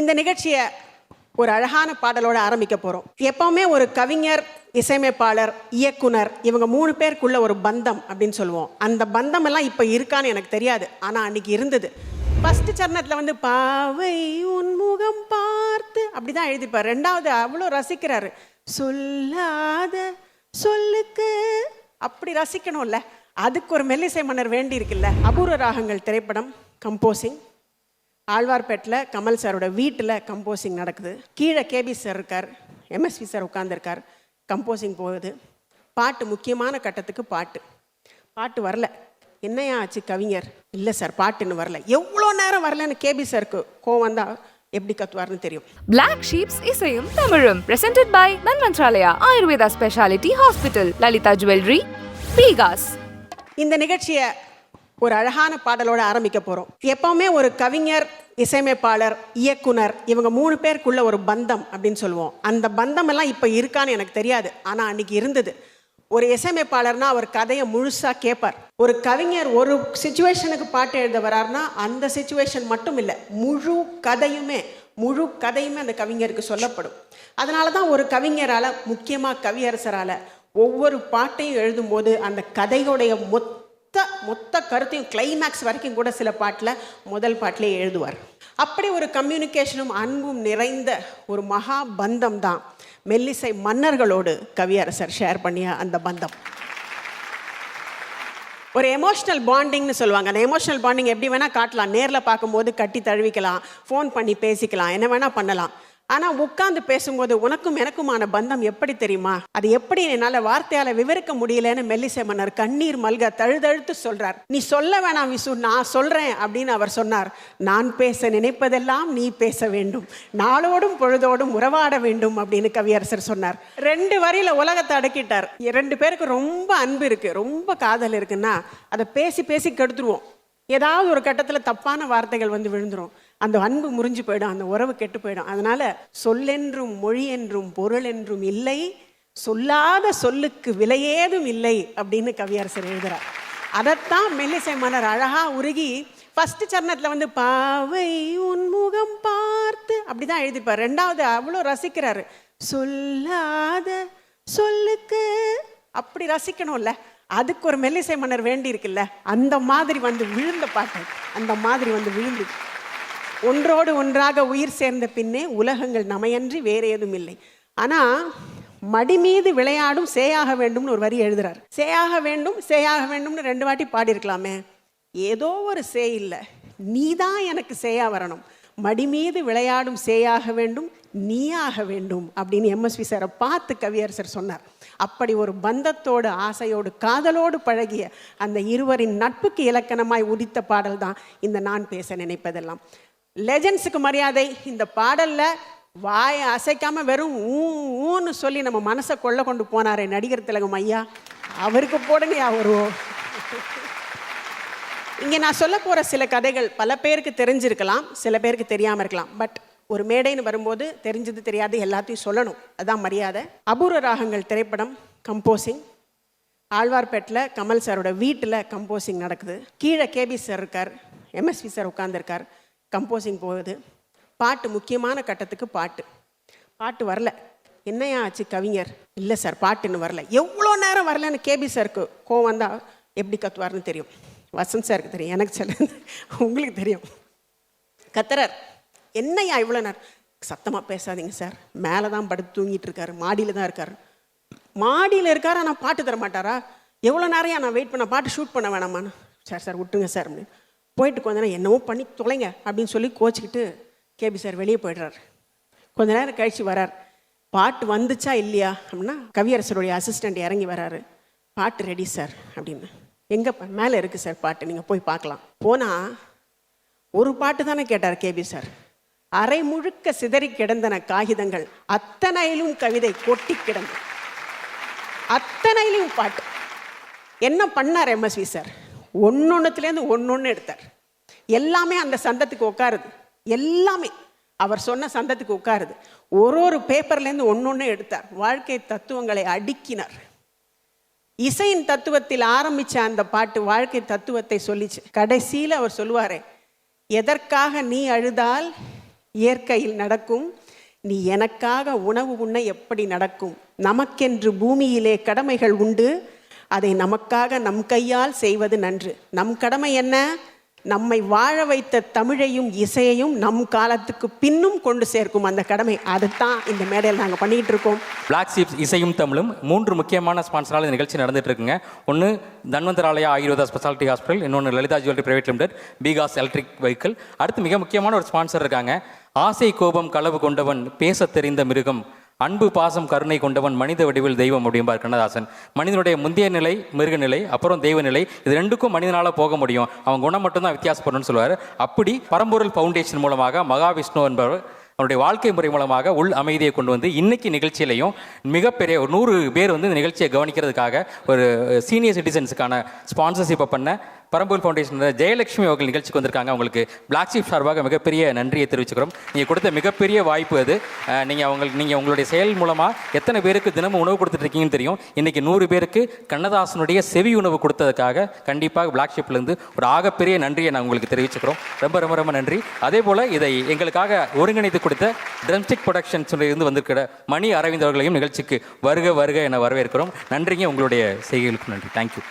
இந்த நிகழ்ச்சியை ஒரு அழகான பாடலோட ஆரம்பிக்க போகிறோம் எப்பவுமே ஒரு கவிஞர் இசையமைப்பாளர் இயக்குனர் இவங்க மூணு பேருக்குள்ள ஒரு பந்தம் அப்படின்னு சொல்லுவோம். அந்த பந்தம் எல்லாம் இப்போ இருக்கான்னு எனக்கு தெரியாது. ஆனால் அன்னைக்கு இருந்தது. ஃபர்ஸ்ட் சரணத்தில் வந்து பாவை உன்முகம் பார்த்து அப்படிதான் எழுதிப்பார் ரெண்டாவது அவ்வளோ ரசிக்கிறாரு. சொல்லாத சொல்லுக்கு அப்படி ரசிக்கணும்ல. அதுக்கு ஒரு மெல்லிசை மன்னர் வேண்டி இருக்குல்ல அபூர்வ ராகங்கள் திரைப்படம் கம்போசிங். ஆழ்வார்பேட்டில் கமல் சாரோட வீட்டில் கம்போசிங் நடக்குது. கீழே கேபி சார் இருக்கார் எம்எஸ்வி சார் உட்காந்துருக்கார் கம்போசிங் போகுது. பாட்டு முக்கியமான கட்டத்துக்கு பாட்டு. பாட்டு வரல. என்னையா ஆச்சு கவிஞர்? இல்லை சார் பாட்டுன்னு வரல. எவ்வளோ நேரம் வரலன்னு கேபி சாருக்கு கோவம் வந்தா எப்படி கத்துவார்னு தெரியும். Black Sheeps இசையும் தமிழும். Presented by Manmantralaya Ayurveda Speciality Hospital Lalita Jewelry Vegas. இந்த நிகழ்ச்சியை ஒரு அழகான பாடலோட ஆரம்பிக்க போகிறோம் எப்பவுமே ஒரு கவிஞர் இசையமைப்பாளர் இயக்குனர் இவங்க மூணு பேருக்குள்ள ஒரு பந்தம் அப்படின்னு சொல்லுவோம். அந்த பந்தம் எல்லாம் இப்போ இருக்கான்னு எனக்கு தெரியாது. ஆனால் அன்னைக்கு இருந்தது. ஒரு இசையமைப்பாளர்னா அவர் கதையை முழுசாக கேட்பார் ஒரு கவிஞர் ஒரு சுச்சுவேஷனுக்கு பாட்டு எழுத வரார்னா அந்த சுச்சுவேஷன் மட்டும் இல்லை முழு கதையுமே முழு கதையுமே அந்த கவிஞருக்கு சொல்லப்படும். அதனால தான் ஒரு கவிஞரால் முக்கியமாக கவியரசரால் ஒவ்வொரு பாட்டையும் எழுதும்போது அந்த கதையுடைய மொத்த மொத்த மொத்த கருத்தையும் கிளைமேக்ஸ் வரைக்கும் கூட சில பாட்டில் முதல் பாட்டிலே எழுதுவார். அப்படி ஒரு கம்யூனிகேஷனும் அன்பும் நிறைந்த ஒரு மகா பந்தம் தான். மெல்லிசை மன்னர்களோடு கவியரசர் ஷேர் பண்ணிய அந்த பந்தம். ஒரு எமோஷ்னல் பாண்டிங்னு சொல்லுவாங்க. அந்த எமோஷ்னல் பாண்டிங் எப்படி வேணால் காட்டலாம். நேரில் பார்க்கும்போது கட்டி தழுவிக்கலாம். ஃபோன் பண்ணி பேசிக்கலாம். என்ன வேணால் பண்ணலாம். ஆனால் உட்கார்ந்து பேசும்போது உனக்கும் எனக்குமான பந்தம் எப்படி தெரியுமா? அது எப்படி என்னால் வார்த்தையால் விவரிக்க முடியலன்னு மெல்லிசை மன்னர் கண்ணீர் மல்க தழுதழுத்து சொல்றார். நீ சொல்ல வேணாம் விசு நான் சொல்றேன் அப்படின்னு அவர் சொன்னார். நான் பேச நினைப்பதெல்லாம் நீ பேச வேண்டும். நாளோடும் பொழுதோடும் உறவாட வேண்டும் அப்படின்னு கவியரசர் சொன்னார். ரெண்டு வரியில உலகத்தை அடக்கிட்டார். ரெண்டு பேருக்கு ரொம்ப அன்பு இருக்கு. ரொம்ப காதல் இருக்குன்னா அதை பேசி பேசி கெடுத்துருவோம். ஏதாவது ஒரு கட்டத்தில் தப்பான வார்த்தைகள் வந்து விழுந்துரும். அந்த அன்பு முறிஞ்சு போயிடும் அந்த உறவு கெட்டு போயிடும். அதனால சொல்லென்றும் மொழி என்றும் பொருள் என்றும் இல்லை. சொல்லாத சொல்லுக்கு விலையேதும் இல்லை அப்படின்னு கவியரசர் எழுதுறார். அதைத்தான் மெல்லிசை மன்னர் அழகா உருகி ஃபர்ஸ்ட் சரணத்தில் வந்து பாவை உன்முகம் பார்த்து அப்படிதான் எழுதிப்பார். ரெண்டாவது அவ்வளோ ரசிக்கிறாரு. சொல்லாத சொல்லுக்கு அப்படி ரசிக்கணும்ல. அதுக்கு ஒரு மெல்லிசை மன்னர் வேண்டி இருக்குல்ல அந்த மாதிரி வந்து விழுந்த பாட்டு. அந்த மாதிரி வந்து விழுந்து ஒன்றோடு ஒன்றாக உயிர் சேர்ந்த பின்னே உலகங்கள் நமையன்றி வேற ஏதும் இல்லை. ஆனா மடி மீது விளையாடும் சேயாக வேண்டும்னு ஒரு வரி எழுதுறார். சேயாக வேண்டும் சேயாக வேண்டும்னு ரெண்டு வாட்டி பாடியிருக்கலாமே. ஏதோ ஒரு சே இல்லை. நீ தான் எனக்கு சேயா வரணும். மடி மீது விளையாடும் சேயாக வேண்டும் நீயாக வேண்டும் அப்படின்னு எம்எஸ்வி சாரை பார்த்து கவியரசர் சொன்னார். அப்படி ஒரு பந்தத்தோடு ஆசையோடு காதலோடு பழகிய அந்த இருவரின் நட்புக்கு இலக்கணமாய் உதித்த பாடல் தான் இந்த நான் பேச நினைப்பதெல்லாம். லெஜன்ஸுக்கு மரியாதை. இந்த பாடலில் வாயை அசைக்காமல் வெறும் ஊ ஊன்னு சொல்லி நம்ம மனசை கொள்ள கொண்டு போனாரே நடிகர் திலகம் ஐயா. அவருக்கு போடுங்கயா வருவோம். இங்கே நான் சொல்ல போகிற சில கதைகள் பல பேருக்கு தெரிஞ்சிருக்கலாம் சில பேருக்கு தெரியாமல் இருக்கலாம். பட் ஒரு மேடைன்னு வரும்போது தெரிஞ்சது தெரியாது எல்லாத்தையும் சொல்லணும். அதான் மரியாதை. அபூர்வ ராகங்கள் திரைப்படம் கம்போசிங். ஆழ்வார்பேட்டில் கமல் சாரோட வீட்டில் கம்போசிங் நடக்குது. கீழே கேபி சார் இருக்கார் எம்எஸ்வி சார் உட்காந்துருக்கார் கம்போசிங் போகுது. பாட்டு முக்கியமான கட்டத்துக்கு பாட்டு. பாட்டு வரல. என்னையா ஆச்சு கவிஞர்? இல்லை சார் பாட்டுன்னு வரல. எவ்வளோ நேரம் வரலன்னு கேபி சாருக்கு கோவம் வந்தால் எப்படி கத்துவார்னு தெரியும். வசந்த் சாருக்கு தெரியும். எனக்கு சொல்ல உங்களுக்கு தெரியும். கத்துறார். என்னையா இவ்வளோ நேரம்? சத்தமாக பேசாதீங்க சார். மேலே தான் படுத்து தூங்கிட்டு இருக்காரு. மாடியில் தான் இருக்கார். மாடியில் இருக்கார்? ஆனால் பாட்டு தர மாட்டாரா எவ்வளோ நேரம் நான் வெயிட் பண்ண? பாட்டு ஷூட் பண்ண வேணாமான்னு. சார் சார் விட்டுங்க சார் அப்படின்னு. போயிட்டு கொஞ்ச நேரம் என்னவோ பண்ணி தொலைங்க அப்படின்னு சொல்லி கோச்சிக்கிட்டு கேபி சார் வெளியே போயிடுறாரு. கொஞ்ச நேரம் கழிச்சு வரார். பாட்டு வந்துச்சா இல்லையா அப்படின்னா கவியரசருடைய அசிஸ்டண்ட் இறங்கி வராரு. பாட்டு ரெடி சார் அப்படின்னு. எங்கே மேலே இருக்குது சார் பாட்டு. நீங்கள் போய் பார்க்கலாம். போனால் ஒரு பாட்டு தானே கேட்டார் கேபி சார். அரை முழுக்க சிதறி கிடந்தன காகிதங்கள். அத்தனையிலும் கவிதை கொட்டி கிடந்தது. அத்தனையிலும் பாட்டு. என்ன பண்ணார் எம்எஸ்வி சார்? ஒன்னொன்னுத்துலேருந்து ஒன்று எடுத்தார். எல்லாமே அந்த சந்தத்துக்கு உட்காருது எல்லாமே. அவர் சொன்ன சந்தத்துக்கு உட்காருது ஒரு ஒரு பேப்பர்லேருந்து ஒன்று ஒன்று எடுத்தார். வாழ்க்கை தத்துவங்களை அடுக்கினார். இசையின் தத்துவத்தில் ஆரம்பித்த அந்த பாட்டு வாழ்க்கை தத்துவத்தை சொல்லிச்சு. கடைசியில் அவர் சொல்லுவாரே எதற்காக நீ அழுதால் இயற்கையில் நடக்கும்? நீ எனக்காக உணவு உண்ண எப்படி நடக்கும்? நமக்கென்று பூமியிலே கடமைகள் உண்டு. அதை நமக்காக நம் கையால் செய்வது நன்று. நம் கடமை என்ன? நம்மை வாழ வைத்த தமிழையும் இசையையும் நம் காலத்துக்கு பின்னும் கொண்டு சேர்க்கும் அந்த கடமை. அதுதான் இந்த மேடையில் நாங்கள் பண்ணிக்கிட்டு இருக்கோம். பிளாக் சீப்ஸ் இசையும் தமிழும் மூன்று முக்கியமான ஸ்பான்சரால் இந்த நிகழ்ச்சி நடந்துட்டு இருக்குங்க. ஒன்று தன்வந்தராலயா ஆயுர்வேதா ஸ்பெஷாலிட்டி ஹாஸ்பிட்டல் இன்னொன்று Lalitha jewellery private limited BGauss electric vehicle. அடுத்து மிக முக்கியமான ஒரு ஸ்பான்சர் இருக்காங்க. ஆசை கோபம் களவு கொண்டவன் பேசத் தெரிந்த மிருகம். அன்பு பாசம் கருணை கொண்டவன் மனித வடிவில் தெய்வம் அப்படிம்பார் கண்ணதாசன். மனிதனுடைய முந்தைய நிலை மிருக நிலை அப்புறம் தெய்வ நிலை இது ரெண்டுக்கும் மனிதனால் போக முடியும். அவன் குணம் மட்டும்தான் வித்தியாசப்படணும்னு சொல்லுவார். அப்படி பரம்பொருள் ஃபவுண்டேஷன் மூலமாக மகாவிஷ்ணு என்பவர் அவருடைய வாழ்க்கை முறை மூலமாக உள் அமைதியை கொண்டு வந்து இன்னைக்கு நிகழ்ச்சியிலையும் மிகப்பெரிய ஒரு நூறு பேர் வந்து இந்த நிகழ்ச்சியை கவனிக்கிறதுக்காக ஒரு சீனியர் சிட்டிசன்ஸுக்கான ஸ்பான்சர்ஷிப்பை பண்ண பரம்பூர் ஃபவுண்டேஷன் ஜெயலட்சுமி அவர்கள் நிகழ்ச்சிக்கு வந்திருக்காங்க. அவங்களுக்கு பிளாக் ஷீப் சார்பாக மிகப்பெரிய நன்றியை தெரிவிச்சுக்கிறோம். நீங்கள் கொடுத்த மிகப்பெரிய வாய்ப்பு அது. நீங்கள் அவங்களுக்கு நீங்கள் உங்களுடைய செயல் மூலமாக எத்தனை பேருக்கு தினமும் உணவு கொடுத்துட்ருக்கீங்கன்னு தெரியும். இன்றைக்கி நூறு பேருக்கு கண்ணதாசனுடைய செவி உணவு கொடுத்ததுக்காக கண்டிப்பாக பிளாக் ஷீப்லேருந்து ஒரு ஆகப்பெரிய நன்றியை நான் உங்களுக்கு தெரிவிச்சுக்கிறோம். ரொம்ப ரொம்ப ரொம்ப நன்றி. அதே போல் இதை எங்களுக்காக ஒருங்கிணைத்து கொடுத்த ட்ரம்ஸ்டிக் ப்ரொடக்ஷன்ஸ் இருந்து வந்திருக்கிற மணி அரவிந்த் அவர்களையும் நிகழ்ச்சிக்கு வருக வருக என வரவேற்கிறோம். நன்றிங்க. உங்களுடைய செய்கைகளுக்கு நன்றி. தேங்க்யூ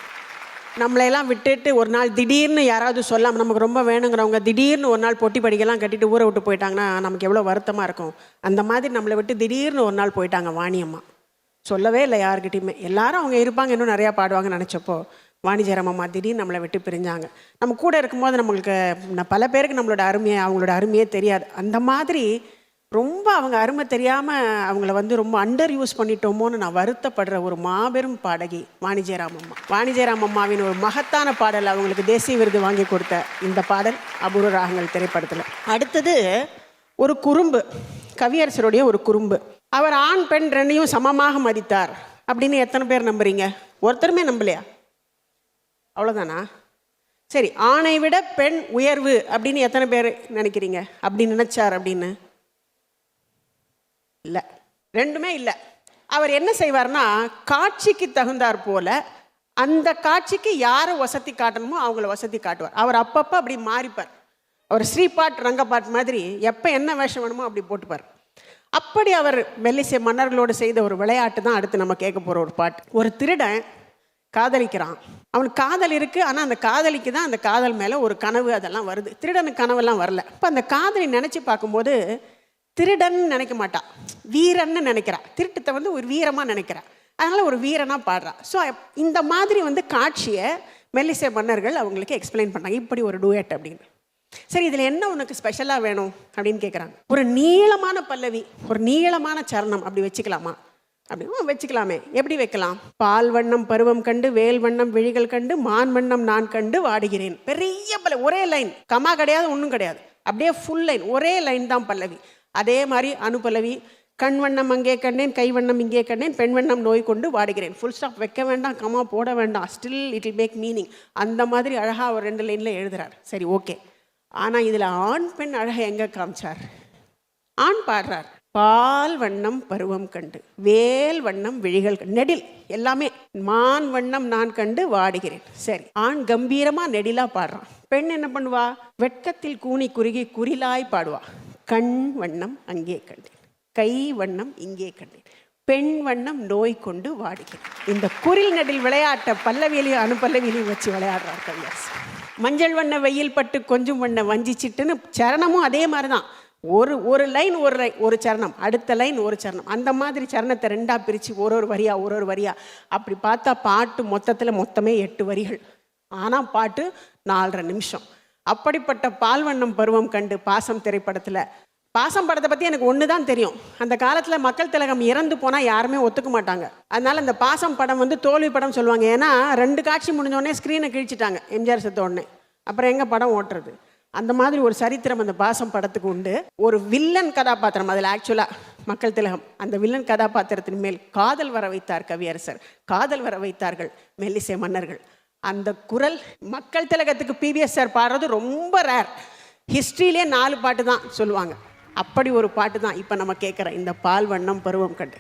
நம்மளையெல்லாம் விட்டுட்டு ஒரு நாள் திடீர்னு யாராவது சொல்லாமல் நமக்கு ரொம்ப வேணுங்கிறவங்க திடீர்னு ஒரு நாள் பொட்டி படிக்கலாம் கட்டிட்டு ஊரை விட்டு போயிட்டாங்கன்னா நமக்கு எவ்வளோ வருத்தமாக இருக்கும். அந்த மாதிரி நம்மளை விட்டு திடீர்னு ஒரு நாள் போயிட்டாங்க வாணியம்மா சொல்லவே இல்லை யாருக்கிட்டையுமே எல்லாரும் அவங்க இருப்பாங்க இன்னும் நிறையா பாடுவாங்கன்னு நினச்சப்போ வாணி அம்மா திடீர்னு நம்மளை விட்டு பிரிஞ்சாங்க. நம்ம கூட இருக்கும்போது நம்மளுக்கு பல பேருக்கு நம்மளோட அருமையை அவங்களோட அருமையே தெரியாது. அந்த மாதிரி ரொம்ப அவங்க அருமை தெரியாமல் அவங்கள வந்து ரொம்ப அண்டர் யூஸ் பண்ணிட்டோமோன்னு நான் வருத்தப்படுற ஒரு மாபெரும் பாடகி வாணிஜெயராம் அம்மா வாணிஜெயராம் அம்மாவின் ஒரு மகத்தான பாடல் அவங்களுக்கு தேசிய விருது வாங்கி கொடுத்த இந்த பாடல் அபூர்வ ராகங்கள் திரைப்படத்தில். அடுத்தது ஒரு குறும்பு கவியரசருடைய ஒரு குறும்பு. அவர் ஆண் பெண் ரெண்டையும் சமமாக மதித்தார். அப்படின்னு எத்தனை பேர் நம்புறீங்க? ஒருத்தருமே நம்பலையா? அவ்வளோதானா சரி ஆணை விட பெண் உயர்வு அப்படின்னு எத்தனை பேர் நினைக்கிறீங்க? அப்படி நினைச்சார் அப்படின்னு. இல்லை. ரெண்டுமே இல்லை. அவர் என்ன செய்வார்னா காட்சிக்கு தகுந்தாற் போல அந்த காட்சிக்கு யாரை வசதி காட்டணுமோ அவங்கள வசதி காட்டுவார். அவர் அப்பப்போ அப்படி மாறிப்பார். அவர் ஸ்ரீபாட் ரங்கபாட் மாதிரி எப்போ என்ன வேஷம் வேணுமோ அப்படி போட்டுப்பார். அப்படி அவர் மெல்லிசை மன்னர்களோடு செய்த ஒரு விளையாட்டு தான் அடுத்து நம்ம கேட்க போகிற ஒரு பாட்டு. ஒரு திருடன் காதலிக்கிறான். அவனுக்கு காதல் இருக்குது ஆனால் அந்த காதலிக்கு தான் அந்த காதல் மேலே ஒரு கனவு அதெல்லாம் வருது. திருடனுக்கு கனவெல்லாம் வரல. இப்போ அந்த காதலி நினச்சி பார்க்கும்போது திருடன் நினைக்க மாட்டா. வீரன்னு நினைக்கிறா. திருட்டத்தை வந்து ஒரு வீரமாக நினைக்கிறா. அதனால் ஒரு வீரனாக பாடுறா. ஸோ இந்த மாதிரி வந்து காட்சியை மெல்லிசை மன்னர்கள் அவங்களுக்கு எக்ஸ்பிளைன் பண்ணாங்க இப்படி ஒரு டூயட் அப்படின்னு. சரி இதில் என்ன உனக்கு ஸ்பெஷலாக வேணும் அப்படின்னு கேட்குறாங்க ஒரு நீளமான பல்லவி ஒரு நீளமான சரணம் அப்படி வச்சுக்கலாமா? அப்படின்னு வச்சுக்கலாமே. எப்படி வைக்கலாம்? பால் வண்ணம் பருவம் கண்டு வேல் வண்ணம் விழிகள் கண்டு மான் வண்ணம் நான் கண்டு வாடுகிறேன். பெரிய பல ஒரே லைன் கமா கிடையாது ஒன்றும் கிடையாது. அப்படியே ஃபுல் லைன் ஒரே லைன் தான் பல்லவி. அதே மாதிரி அனுபலவி கண் வண்ணம் அங்கே கண்டேன் கை வண்ணம் இங்கே கண்டேன் பெண் வண்ணம் நோய் கொண்டு வாடுகிறேன். ஃபுல் ஸ்டாப் வைக்க வேண்டாம் கமா போட வேண்டாம். Still it will make meaning அந்த மாதிரி அழகாக அவர் ரெண்டு லைனில் எழுதுறார். சரி ஓகே ஆனால் இதில் ஆண் பெண் அழகை எங்கே காமிச்சார்? ஆண் பாடுறார். பால் வண்ணம் பருவம் கண்டு வேல் வண்ணம் விழிகள் நெடில் எல்லாமே மான் வண்ணம் நான் கண்டு வாடுகிறேன். சரி ஆண் கம்பீரமாக நெடிலாக பாடுறான். பெண் என்ன பண்ணுவா? வெட்கத்தில் கூனி குறுகி குறிலாய் பாடுவா. கண் வண்ணம் அங்கே கண்டேன். கை வண்ணம் இங்கே கண்டேன். பெண் வண்ணம் நோய் கொண்டு வாடுகிறேன். இந்த குரில் நடில் விளையாட்ட பல்லவியிலையும் அனுப்பல்லவியிலையும் வச்சு விளையாடுறார் கவியரசு. மஞ்சள் வண்ண வெயில் பட்டு கொஞ்சம் வண்ண வஞ்சிச்சிட்டுன்னு சரணமும் அதே மாதிரி தான் ஒரு ஒரு லைன் ஒரு லை ஒரு சரணம் அடுத்த லைன் ஒரு சரணம். அந்த மாதிரி சரணத்தை ரெண்டாக பிரித்து ஒரு ஒரு வரியா ஒரு ஒரு வரியா. அப்படி பார்த்தா பாட்டு மொத்தத்தில் மொத்தமே எட்டு வரிகள். ஆனால் பாட்டு நாலரை நிமிஷம். அப்படிப்பட்ட பால்வண்ணம் பருவம் கண்டு பாசம் திரைப்படத்தில். பாசம் படத்தை பற்றி எனக்கு ஒன்று தான் தெரியும். அந்த காலத்தில் மக்கள் திலகம் இறந்து போனால் யாருமே ஒத்துக்க மாட்டாங்க. அதனால் அந்த பாசம் படம் வந்து தோல்வி படம் சொல்லுவாங்க. ஏன்னா ரெண்டு காட்சி முடிஞ்ச உடனே ஸ்க்ரீனை கிழிச்சிட்டாங்க எம்ஜிஆர் செத்த உடனே. அப்புறம் எங்கே படம் ஓட்டுறது? அந்த மாதிரி ஒரு சரித்திரம் அந்த பாசம் படத்துக்கு உண்டு. ஒரு வில்லன் கதாபாத்திரம் அதில் ஆக்சுவலாக மக்கள் திலகம். அந்த வில்லன் கதாபாத்திரத்தின் மேல் காதல் வர வைத்தார் கவியரசர். காதல் வர வைத்தார்கள் மெல்லிசை மன்னர்கள். அந்த குரல் மக்கள் திலகத்துக்கு பிவிஎஸ் சார் பாடுறது ரொம்ப ரேர் ஹிஸ்ட்ரியிலே நாலு பாட்டு தான் சொல்லுவாங்க. அப்படி ஒரு பாட்டு தான் இப்போ நம்ம கேட்குற இந்த பால் வண்ணம் பருவம் கண்டு.